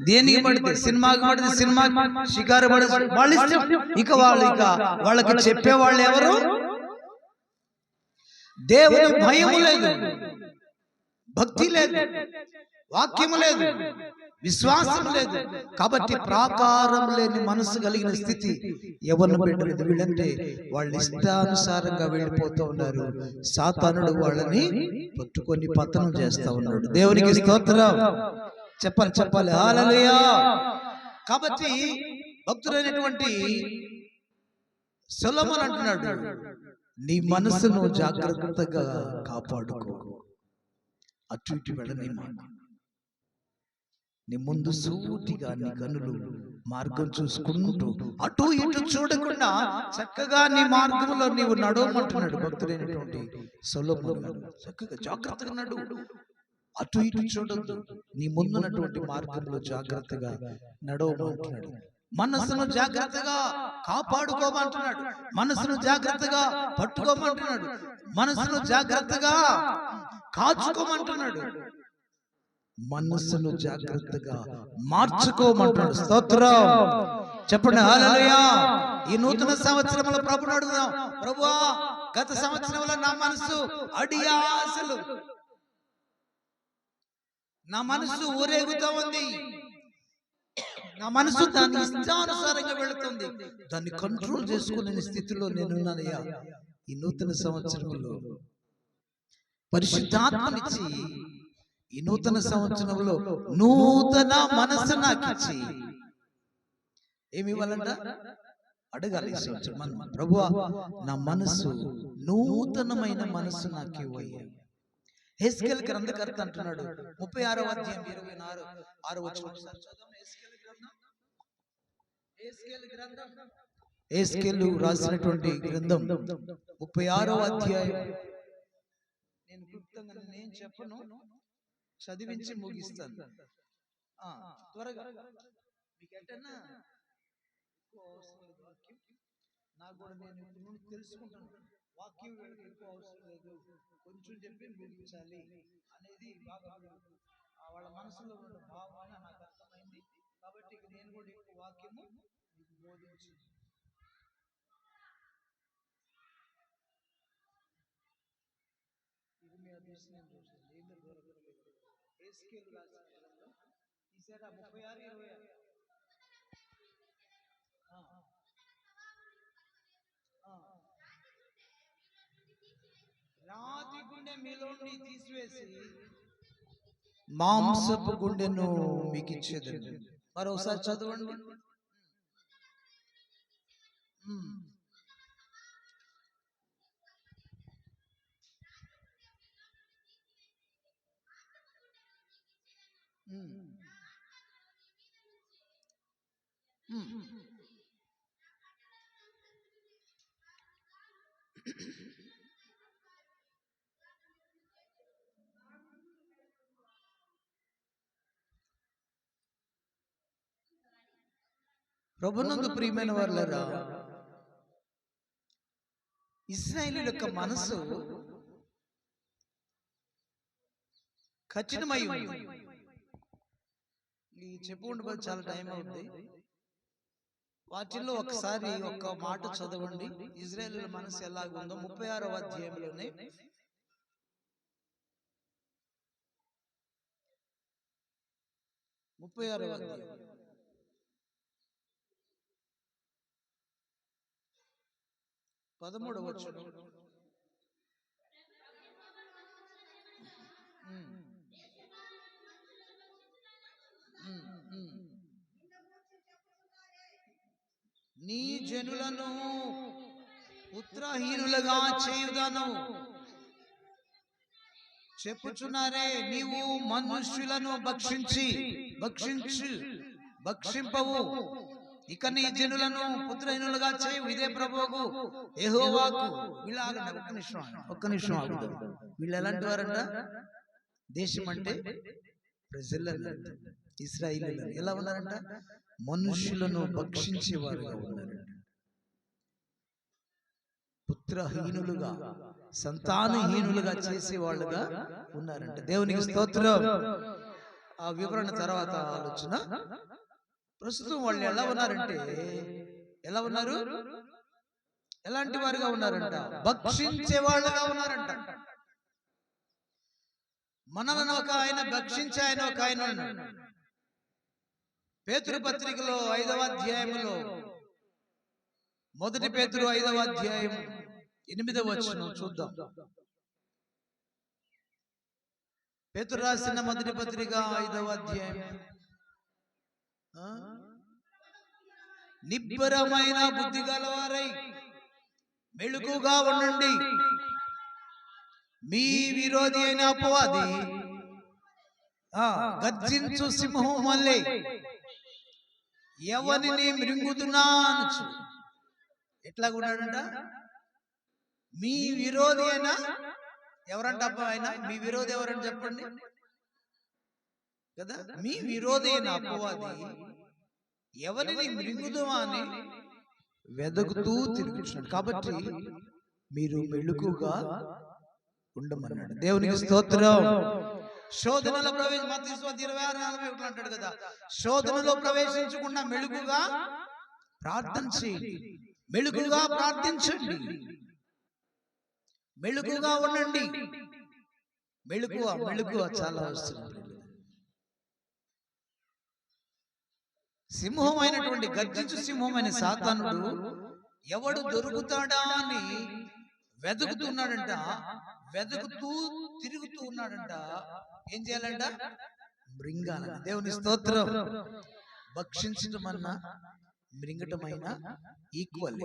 దేనికి పడితే సినిమాకి పడితే సినిమా షికారు పడితే వాళ్ళ ఇష్టం ఇక వాళ్ళు ఇక వాళ్ళకి చెప్పే వాళ్ళు ఎవరు? దేవుని భయము లేదు. భక్తి లేదు. వాక్యము లేదు. విశ్వాసం లేదు. కాబట్టి ప్రాకారం లేని మనసు కలిగిన స్థితి ఎవరిని పెట్టలేదు. వీళ్ళంటే వాళ్ళ ఇష్టానుసారంగా వెళ్ళిపోతూ ఉన్నారు. సాతానుడు వాళ్ళని పట్టుకొని పతనం చేస్తా ఉన్నాడు. దేవునికి స్తోత్రం. చెప్పాలి చెప్పాలి. హాలలుయా కాబట్టి భక్తుడైనటువంటి సొలమన్ అంటున్నాడు నీ మనసును జాగ్రత్తగా కాపాడుకో. అటు ఇటు వెళ్ళని నీ ముందు సూటిగా నీ కనులు మార్గం చూసుకుంటూ అటు ఇటు చూడకుండా చక్కగా నీ మార్గంలో నీవు నడవమంటున్నాడు భక్తుడైనటువంటి సొలొమోను. చక్కగా జాగ్రత్తగా నడు. అటు ఇటు చూడద్దు. నీ ముందున్నటువంటి మార్గంలో జాగ్రత్తగా నడవమంటున్నాడు మనసును జాగ్రత్తగా కాపాడుకోమంటున్నాడు. మనసును జాగ్రత్తగా పట్టుకోమంటున్నాడు. మనసును జాగ్రత్తగా కాచుకోమంటున్నాడు. మనస్సును జాగ్రత్తగా మార్చుకోమంటున్నాడు. స్తోత్రం. చెప్పండి హల్లెలూయా. ఈ నూతన సంవత్సరంలో ప్రభుని అడుగుదాం. ప్రభువా గత సంవత్సరంలో నా మనసు అడియాసలు. నా మనసు ఊరేగుతా ఉంది. నా మనసు దాని ఇష్టానుసారంగా వెళుతుంది. దాన్ని కంట్రోల్ చేసుకునే స్థితిలో నేనున్నానయ్యా. ఈ నూతన సంవత్సరంలో. పరిశుద్ధాత్మనిచ్చి ఈ నూతన సంవత్సరంలో నూతన మనసు నాకు ఇచ్చి ఏమి ఇవ్వాలంట? అడగాలి ఈ సంవత్సరం. మనం ప్రభువా నా మనసు నూతనమైన మనసు నాకు ఇవ్వయ్యా హెస్కెల్ గ్రంథకర్త అంటున్నాడు. ముప్పై ఆరో అధ్యాయం ఇరవై ఆరు ఆరు వచ్చిన హెస్కేల్ రాసినటువంటి గ్రంథం. ముప్పై ఆరో అధ్యాయం. నేను క్లుప్తంగా నేను చెప్పను. చదివించి ముగిస్తాను. త్వరగా. మీకు ఎట్టన్నా నాకు కూడా నేను తెలుసుకుంటాను. వాక్యం వీళ్ళకి ఎక్కువ అవసరం లేదు. కొంచెం చెప్పి ముగించాలి అనేది బాగా వాళ్ళ మనసులో ఉన్న భావన నాకు అర్థమైంది. కాబట్టి నేను కూడా ఎక్కువ వాక్యము మీకు బోధించి ఇది మీ అదృష్టం చూసింది ఏమీ దొరకలేదు స్కేల్ రాసిన గ్రంథం. తీసారా ముప్పై ఆరు ఇరవై ఆరు ఆ. ఆ. రాతి గుండె మీలో తీసివేసి మాంసపు గుండెను మీకు ఇచ్చేదండి మరోసారి చదవండి. ఉమ్. ప్రభునందు ప్రియమైన వాళ్ళరా ఇస్రాయేల్ యొక్క మనసు కఠినమై ఉంది. ఈ చెప్పు ఉండబోదు చాలా టైం అవుతుంది వాటిల్లో ఒకసారి ఒక మాట చదవండి. ఇజ్రాయేల్ మనసు ఎలాగ ఉందో ముప్పై ఆరో అధ్యాయంలోనే. ముప్పై ఆరో అధ్యాయం. పదమూడవ. నీ జనులను పుత్రహీనులుగా చేయుదను. చెప్పుచున్నారే నీవు మనుష్యులను భక్షించి భక్షించు భక్షింపవు. ఇక నీ జనులను పుత్రహీనులుగా చేయు ఇదే ప్రభువుకు యెహోవాకు వీళ్ళ ఒక్క నిమిషం. ఒక్క నిమిషం ఆగుదాం వీళ్ళు ఎలాంటి వారంట? దేశం అంటే ప్రజలను ఇస్రాయిలీలను ఎలా ఉన్నారంట? మనుష్యులను భక్షించేవారుగా ఉన్నారంట. పుత్రహీనులుగా సంతానహీనులుగా చేసేవాళ్ళుగా ఉన్నారంట. దేవునికి స్తోత్రం. ఆ వివరణ తర్వాత ఆలోచన. ప్రస్తుతం వాళ్ళు ఎలా ఉన్నారంటే ఎలా ఉన్నారు? ఎలాంటి వారుగా ఉన్నారంట? భక్షించే వాళ్ళగా ఉన్నారంట. మనలను ఒక ఆయన భక్షించే ఆయన ఒక ఆయన ఉన్నాడు. పేతురు పత్రికలో ఐదవ అధ్యాయములో మొదటి పేతురు ఐదవ అధ్యాయం ఎనిమిదవ వచనం చూద్దాం. పేతురు రాసిన మొదటి పత్రిక ఐదవ అధ్యాయం? నిబ్బరమైన బుద్ధి గలవారై మెళుకుగా ఉండండి. మీ విరోధి అయిన అపవాది గర్జించు సింహం వల్లే ఎవరిని మృంగుతున్నా అనొచ్చు ఎట్లా ఉన్నాడంట మీ విరోధి అయినా ఎవరంట ఆయన? మీ విరోధి ఎవరని చెప్పండి? కదా? మీ విరోధి అపవాది ఎవరిని మృంగుదుమా అని వెదకుతూ తిరుగుతున్నాడు. కాబట్టి మీరు మెళుకుగా ఉండమన్నాడు. దేవునికి స్తోత్రం. శోధనలో ప్రవేశ ఇరవై ఆరు నలభై ఒకటి అంటాడు కదా. శోధనలో ప్రవేశించకుండా మెళుకుగా ప్రార్థన చేయండి. మెళుకుగా ప్రార్థించండి. మెళుకుగా ఉండండి. మెళుకువ మెళుకువ చాలా వస్తుంది సింహం అయినటువంటి గర్జించు సింహమైన సాతానుడు ఎవడు దొరుకుతాడా అని వెతుకుతున్నాడంట వెతుకుతూ తిరుగుతూ ఉన్నాడంట. ఏం చేయాలంట? మృంగాలంట. దేవుని స్తోత్రం. భక్షించడం అన్నా మృంగటమైన ఈక్వల్